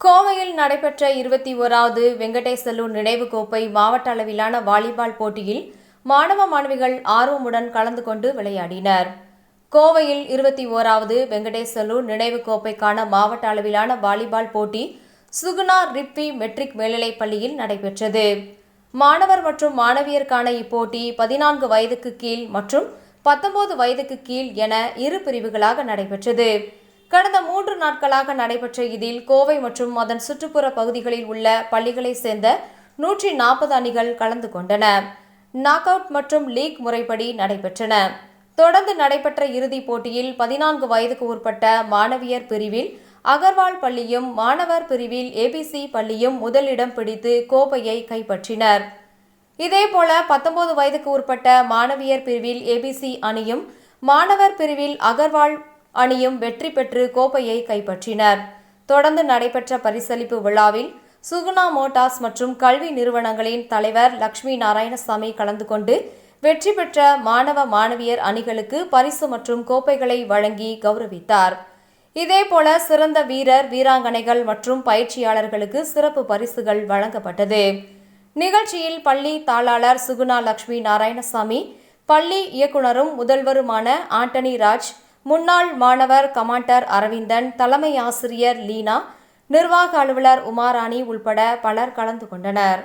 கோவையில் நடைபெற்ற இருபத்தி ஓராவது வெங்கடேசலு நினைவு கோப்பை மாவட்ட அளவிலான வாலிபால் போட்டியில் மாணவ மாணவிகள் ஆர்வமுடன் கலந்து கொண்டு விளையாடினர். கோவையில் இருபத்தி ஓராவது வெங்கடேசலு நினைவு கோப்பைக்கான மாவட்ட அளவிலான வாலிபால் போட்டி சுகுணா ரிப்பி மெட்ரிக் மேல்நிலைப் பள்ளியில் நடைபெற்றது. மாணவர் மற்றும் மாணவியருக்கான இப்போட்டி பதினான்கு வயதுக்கு கீழ் மற்றும் பத்தொன்பது வயதுக்கு கீழ் என இரு பிரிவுகளாக நடைபெற்றது. கடந்த மூன்று நாட்களாக நடைபெற்ற இதில் கோவை மற்றும் அதன் சுற்றுப்புற பகுதிகளில் உள்ள பள்ளிகளைச் சேர்ந்த நூற்றி நாற்பது அணிகள் கலந்து கொண்டன. நாக் அவுட் மற்றும் லீக் முறைப்படி நடைபெற்றன. தொடர்ந்து நடைபெற்ற இறுதிப் போட்டியில் பதினான்கு வயதுக்கு உட்பட்ட மாணவியர் பிரிவில் அகர்வால் பள்ளியும் மாணவர் பிரிவில் ஏபிசி பள்ளியும் முதலிடம் பிடித்து கோப்பையை கைப்பற்றினர். இதேபோல பத்தொன்பது வயதுக்கு உட்பட்ட மாணவியர் பிரிவில் ஏபிசி அணியும் மாணவர் பிரிவில் அகர்வால் அணியும் வெற்றி பெற்று கோப்பையை கைப்பற்றினர். தொடர்ந்து நடைபெற்ற பரிசளிப்பு விழாவில் சுகுணா மோட்டார்ஸ் மற்றும் கல்வி நிறுவனங்களின் தலைவர் லக்ஷ்மி நாராயணசாமி கலந்து கொண்டு வெற்றி பெற்ற மாணவ மாணவியர் அணிகளுக்கு பரிசு மற்றும் கோப்பைகளை வழங்கி கௌரவித்தார். இதேபோல சிறந்த வீரர் வீராங்கனைகள் மற்றும் பயிற்சியாளர்களுக்கு சிறப்பு பரிசுகள் வழங்கப்பட்டது. நிகழ்ச்சியில் பள்ளி தாளாளர் சுகுணா லட்சுமி நாராயணசாமி பள்ளி இயக்குனரும் முதல்வருமான ஆண்டனி ராஜ் முன்னாள் மாணவர் கமாண்டர் அரவிந்தன் தலைமை ஆசிரியர் லீனா நிர்வாக அலுவலர் உமாராணி உள்பட பலர் கலந்து கொண்டனர்.